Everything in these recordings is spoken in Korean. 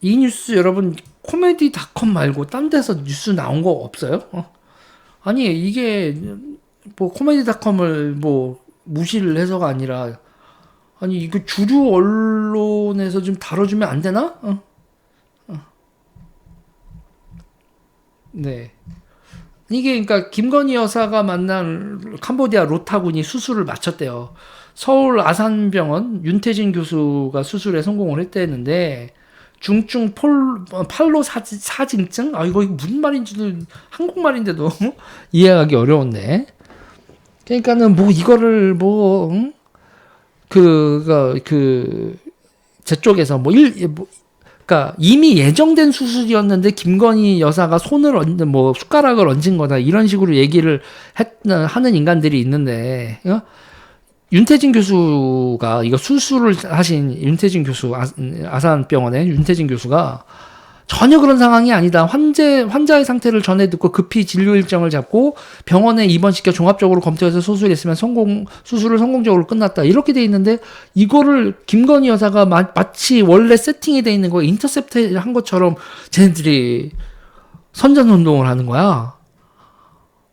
이 뉴스 여러분 코미디닷컴 말고 딴 데서 뉴스 나온 거 없어요? 어? 아니 이게 뭐 코미디닷컴을 뭐 무시를 해서가 아니라 아니 이거 주류 언론에서 좀 다뤄주면 안 되나? 어? 어. 네. 이게 그러니까 김건희 여사가 만난 캄보디아 로타군이 수술을 마쳤대요. 서울 아산병원 윤태진 교수가 수술에 성공을 했대는데 중증 폴, 팔로 사지, 사증증? 아, 이거 무슨 말인지도 한국말인데도 이해하기 어려운데. 그러니까는 뭐 이거를 뭐, 응? 그, 그, 그, 저쪽에서 뭐 일, 뭐, 그니까 이미 예정된 수술이었는데 김건희 여사가 손을 얹는 뭐 숟가락을 얹은 거다 이런 식으로 얘기를 했, 하는 인간들이 있는데, 어? 윤태진 교수가 이거 수술을 하신 윤태진 교수 아, 산병원의 윤태진 교수가 전혀 그런 상황이 아니다. 환자 환자의 상태를 전해 듣고 급히 진료 일정을 잡고 병원에 입원시켜 종합적으로 검토해서 수술했으면 성공 수술을 성공적으로 끝났다. 이렇게 돼 있는데 이거를 김건희 여사가 마, 치 원래 세팅이 돼 있는 거 인터셉트 한 것처럼 쟤네들이 선전 운동을 하는 거야.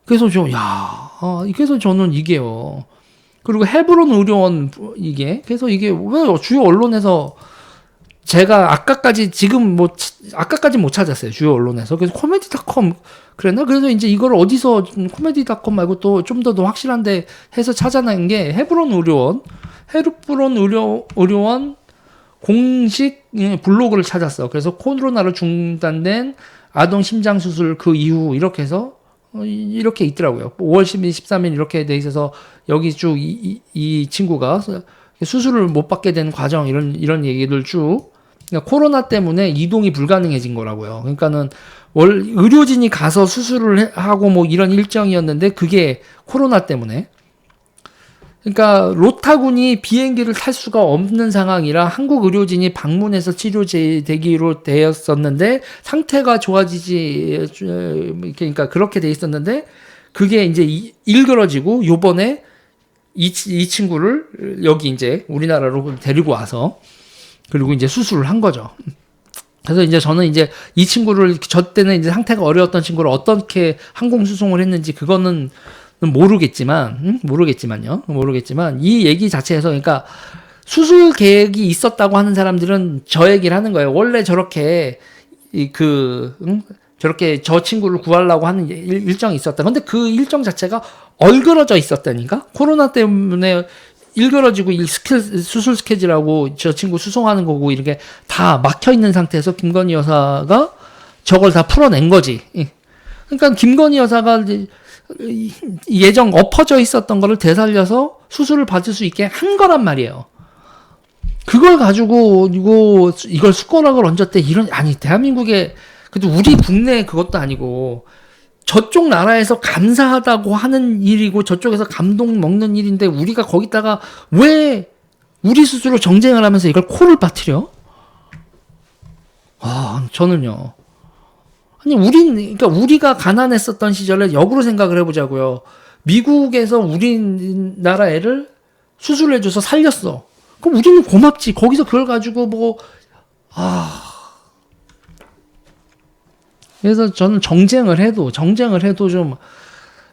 그래서 저 야, 어, 그래서 저는 이게요. 그리고 헤브론 의료원 이게. 그래서 이게 왜 주요 언론에서 제가 아까까지 지금 뭐 아까까지 못 찾았어요 주요 언론에서. 그래서 코미디닷컴 그랬나? 그래서 이제 이걸 어디서 코미디닷컴 말고 또 좀 더 더 확실한데 해서 찾아낸 게 헤브론 의료원 헤브론 의료 의료원 공식 예, 블로그를 찾았어. 그래서 코로나로 중단된 아동 심장 수술 그 이후 이렇게 해서 어, 이렇게 있더라고요. 5월 12일, 13일 이렇게 돼 있어서 여기 쭉 이 이 친구가 수술을 못 받게 된 과정 이런 이런 얘기들 쭉 그러니까 코로나 때문에 이동이 불가능해진 거라고요. 그러니까는 월 의료진이 가서 수술을 하고 뭐 이런 일정이었는데 그게 코로나 때문에 그러니까 로타군이 비행기를 탈 수가 없는 상황이라 한국 의료진이 방문해서 치료되기로 되었었는데 상태가 좋아지지 그러니까 그렇게 돼 있었는데 그게 이제 일그러지고 요번에 이, 이 친구를 여기 이제 우리나라로 데리고 와서 그리고 이제 수술을 한 거죠. 그래서 이제 저는 이제 이 친구를 저 때는 이제 상태가 어려웠던 친구를 어떻게 항공 수송을 했는지 그거는 모르겠지만 음? 모르겠지만요 모르겠지만 이 얘기 자체에서 그러니까 수술 계획이 있었다고 하는 사람들은 저 얘기를 하는 거예요 원래 저렇게 이그 응? 저렇게 저 친구를 구하려고 하는 일, 정이 있었다 근데 그 일정 자체가 얼그러져 있었다니까 코로나 때문에 일그러지고 이 스케, 수술 스케줄하고 저 친구 수송하는 거고 이렇게 다 막혀 있는 상태에서 김건희 여사가 저걸 다 풀어낸 거지. 그러니까 김건희 여사가 이제 예정 엎어져 있었던 거를 되살려서 수술을 받을 수 있게 한 거란 말이에요. 그걸 가지고 이거 이걸 숟가락을 얹었대 이런 아니 대한민국에 그래도 우리 국내 그것도 아니고 저쪽 나라에서 감사하다고 하는 일이고 저쪽에서 감동 먹는 일인데 우리가 거기다가 왜 우리 스스로 정쟁을 하면서 이걸 코를 빠뜨려? 아 저는요 아니 우린 그러니까 우리가 가난했었던 시절에 역으로 생각을 해보자고요. 미국에서 우리나라 애를 수술해줘서 살렸어. 그럼 우리는 고맙지. 거기서 그걸 가지고 뭐 아. 그래서 저는 정쟁을 해도 정쟁을 해도 좀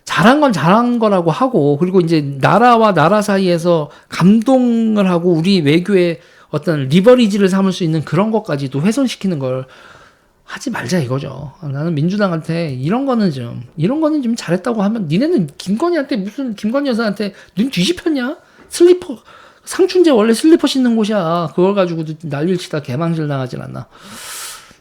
잘한 건 잘한 거라고 하고 그리고 이제 나라와 나라 사이에서 감동을 하고 우리 외교의 어떤 리버리지를 삼을 수 있는 그런 것까지도 훼손시키는 걸 하지 말자 이거죠. 나는 민주당한테 이런 거는 좀 이런 거는 좀 잘했다고 하면 니네는 김건희한테 무슨 김건희 여사한테 눈 뒤집혔냐? 슬리퍼 상춘제 원래 슬리퍼 신는 곳이야. 그걸 가지고도 난리를 치다 개망실 나가질 않나.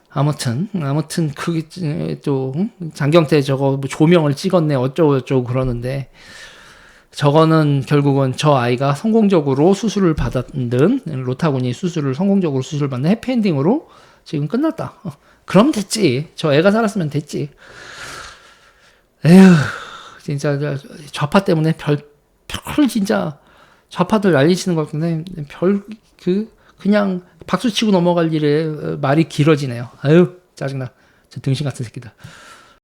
아무튼 아무튼 그게 또 장경태 저거 뭐 조명을 찍었네 어쩌고 저쩌고 그러는데 저거는 결국은 저 아이가 성공적으로 수술을 받았든 로타군이 수술을 성공적으로 수술을 받는 해피엔딩으로 지금 끝났다. 그럼 됐지. 저 애가 살았으면 됐지. 에휴, 진짜 좌파 때문에 별, 별 진짜 좌파들 난리치는 것 같은데 별 그 그냥 박수 치고 넘어갈 일에 말이 길어지네요. 아유 짜증나. 저 등신 같은 새끼다.